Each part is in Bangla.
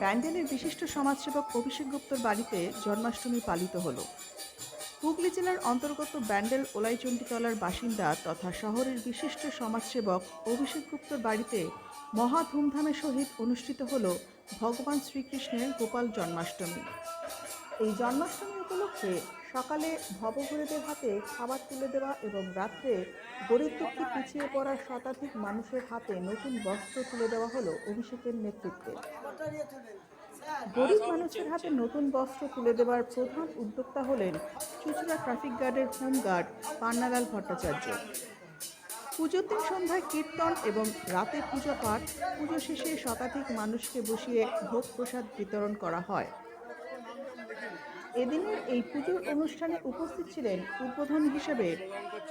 ব্যান্ডেলের বিশিষ্ট সমাজসেবক অভিষেক গুপ্তর বাড়িতে জন্মাষ্টমী পালিত হলো। হুগলি জেলার অন্তর্গত ব্যান্ডেল ওলাইচণ্ডীতলার বাসিন্দা তথা শহরের বিশিষ্ট সমাজসেবক অভিষেক গুপ্তর বাড়িতে মহা ধুমধামের সহিত অনুষ্ঠিত হল ভগবান শ্রীকৃষ্ণের গোপাল জন্মাষ্টমী। এই জন্মাষ্টমী উপলক্ষে সকালে ভবঘুরেদের হাতে খাবার তুলে দেওয়া এবং রাত্রে গরিব দুঃখী পিছিয়ে পড়া শতাধিক মানুষের হাতে নতুন বস্ত্র তুলে দেওয়া হলো অভিষেকের নেতৃত্বে। গরিব মানুষের হাতে নতুন বস্ত্র তুলে দেওয়ার প্রধান উদ্যোক্তা হলেন চুচুড়া ট্রাফিক গার্ডের হোমগার্ড পান্নালাল ভট্টাচার্য। পুজোর দিন সন্ধ্যায় কীর্তন এবং রাতে পুজো পাঠ, পুজো শেষে শতাধিক মানুষকে বসিয়ে ভোগ প্রসাদ বিতরণ করা হয়। এদিনের এই পুজোর অনুষ্ঠানে উপস্থিত ছিলেন উদ্বোধন হিসেবে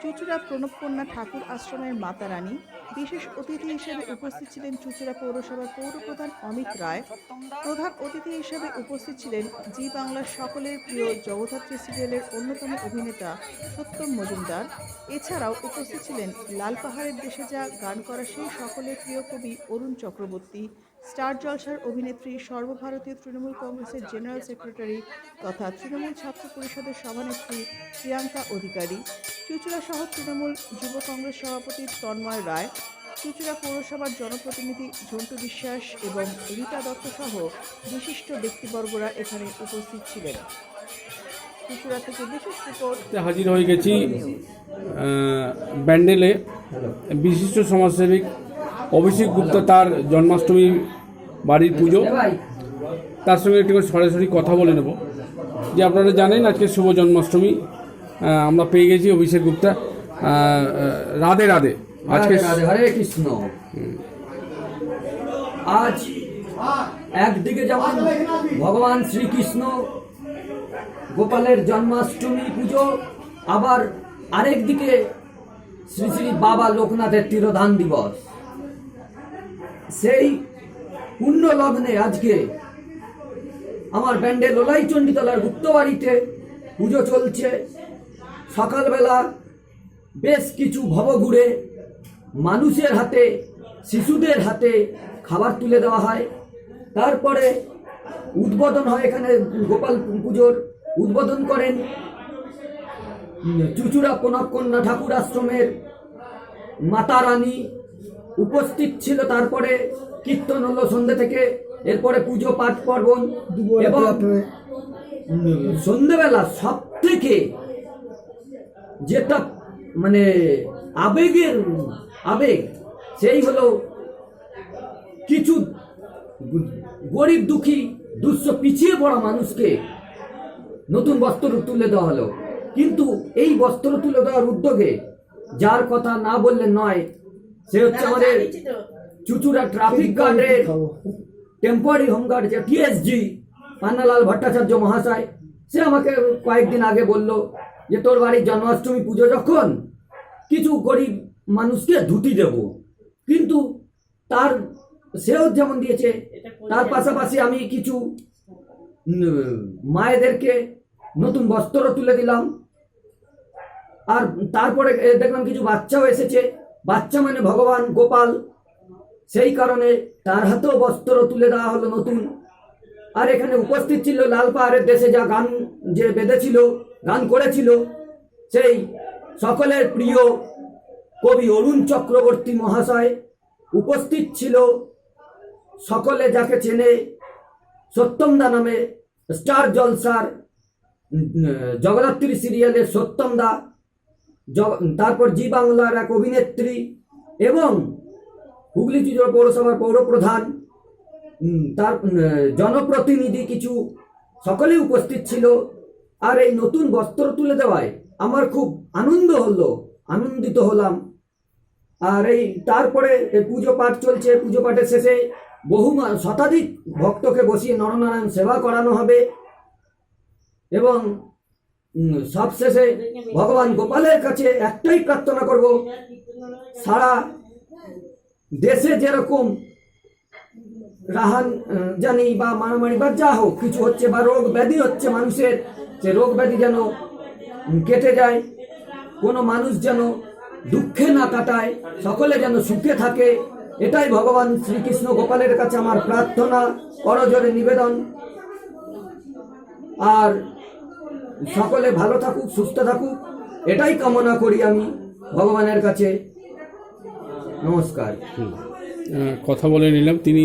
চুচুড়া প্রণবকন্যা ঠাকুর আশ্রমের মাতা রানী, বিশেষ অতিথি হিসেবে উপস্থিত ছিলেন চুচুড়া পৌরসভার পৌরপ্রধান অমিত রায়। প্রধান অতিথি হিসেবে উপস্থিত ছিলেন জি বাংলার সকলের প্রিয় জগদ্ধাত্রী সিরিয়ালের অন্যতম অভিনেতা সত্যম মজুমদার। এছাড়াও উপস্থিত ছিলেন লাল পাহাড়ের দেশে যা গান করা সেই সকলের প্রিয় কবি অরুণ চক্রবর্তী, স্টার জলসার অভিনেত্রী সর্বভারতীয় তৃণমূল কংগ্রেসের জেনারেল সেক্রেটারি তথা তৃণমূল ছাত্র পরিষদের সভানেত্রী প্রিয়াঙ্কা অধিকারী, চুচুড়া শহর তৃণমূল যুব কংগ্রেস সভাপতি তন্ময় রায় চুচুড়া পৌরসভার জনপ্রতিনিধি ঝন্টু বিশ্বাস এবং রীতা দত্ত সহ বিশিষ্ট ব্যক্তিবর্গরা এখানে উপস্থিত ছিলেন। চুচুড়া থেকে রিপোর্ট হাজির হয়ে গেছি ব্যান্ডেলে বিশিষ্ট সমাজসেবিক অভিষেক গুপ্ত, তার জন্মাষ্টমী বাড়ির পুজো। তার সঙ্গে একটু সরাসরি কথা বলে নেব। যে আপনারা জানেন আজকে শুভ জন্মাষ্টমী। আমরা পেয়ে গেছি অভিষেক গুপ্তা। রাধে রাধে। আজকে রাধে, হরে কৃষ্ণ। আজ একদিকে যেমন ভগবান শ্রীকৃষ্ণ গোপালের জন্মাষ্টমী পুজো আবার আরেক দিকে শ্রী শ্রী বাবা লোকনাথের তিরোধান দিবস। সেই পুণ্য লগ্নে আজকে আমার ব্যান্ডে লোলাই চণ্ডীতলার গুপ্তবাড়িতে পুজো চলছে। সকালবেলা বেশ কিছু ভবঘুরে মানুষের হাতে শিশুদের হাতে খাবার তুলে দেওয়া হয়। তারপরে উদ্বোধন হয় এখানে গোপাল পুজোর। উদ্বোধন করেন চুচুড়া কনককন্যা ঠাকুর আশ্রমের মাতা রানী। উপস্থিত ছিল তারপরে কীর্তন হলো সন্ধ্যে থেকে এরপরে পুজো পাঠ পার্বণ এবং সন্ধ্যেবেলা সব থেকে যেটা মানে আবেগের আবেগ সেই হলো কিছু গরিব দুঃখী দুঃস্থ পিছিয়ে পড়া মানুষকে নতুন বস্ত্র তুলে দেওয়া হলো। কিন্তু এই বস্ত্র তুলে দেওয়ার উদ্যোগে যার কথা না বললে নয় সে হচ্ছে আমাদের চুচুড়া ট্রাফিক গার্ডের টেম্পোরারি হোমগার্ড যে টিএসজি পান্নালাল ভট্টাচার্য মহাশয় সে আমাকে কয়েকদিন আগে বলল যে তোর বাড়ির জন্মাষ্টমী পুজো যখন কিছু গরিব মানুষকে ধুতি দেব। কিন্তু তার সেও যেমন দিয়েছে তার পাশাপাশি আমি কিছু মায়েদেরকে নতুন বস্ত্র তুলে দিলাম। আর তারপরে দেখলাম কিছু বাচ্চাও এসেছে। বাচ্চা মানে ভগবান গোপাল। সেই কারণে তার হাতেও বস্ত্র তুলে দেওয়া হলো নতুন। আর এখানে উপস্থিত ছিল লাল পাহাড়ের দেশে যা গান যে বেঁধেছিল গান করেছিল সেই সকলের প্রিয় কবি অরুণ চক্রবর্তী মহাশয় উপস্থিত ছিল। সকলে যাকে চেনে সত্যমদা নামে স্টার জলসার জগদ্ধাত্রী সিরিয়ালের সত্যমদা তারপর জি বাংলার এক অভিনেত্রী এবং হুগলি চুচুড়া পৌরসভার পৌরপ্রধান তার জনপ্রতিনিধি কিছু সকলেই উপস্থিত ছিল। আর এই নতুন বস্ত্র তুলে দেওয়ায় আমার খুব আনন্দ হলো, আনন্দিত হলাম। আর এই তারপরে এই পুজো পাঠ চলছে, পুজো পাঠের শেষে বহু শতাধিক ভক্তকে বসিয়ে নরনারায়ণ সেবা করানো হবে। এবং সবশেষে ভগবান গোপালের কাছে একটাই প্রার্থনা করব, সারা দেশে যেরকম রাহান জানি বা মারামারি বা যা হোক, কিছু হচ্ছে বা রোগ ব্যাধি হচ্ছে মানুষের সে রোগ ব্যাধি যেন কেটে যায়, কোনো মানুষ যেন দুঃখে না কাটায়, সকলে যেন সুখে থাকে, এটাই ভগবান শ্রীকৃষ্ণ গোপালের কাছে আমার প্রার্থনা করজোরে নিবেদন। আর সকলে ভালো থাকুক, সুস্থ থাকুক, এটাই কামনা করি আমি ভগবানের কাছে। নমস্কার। কথা বলে নিলাম। তিনি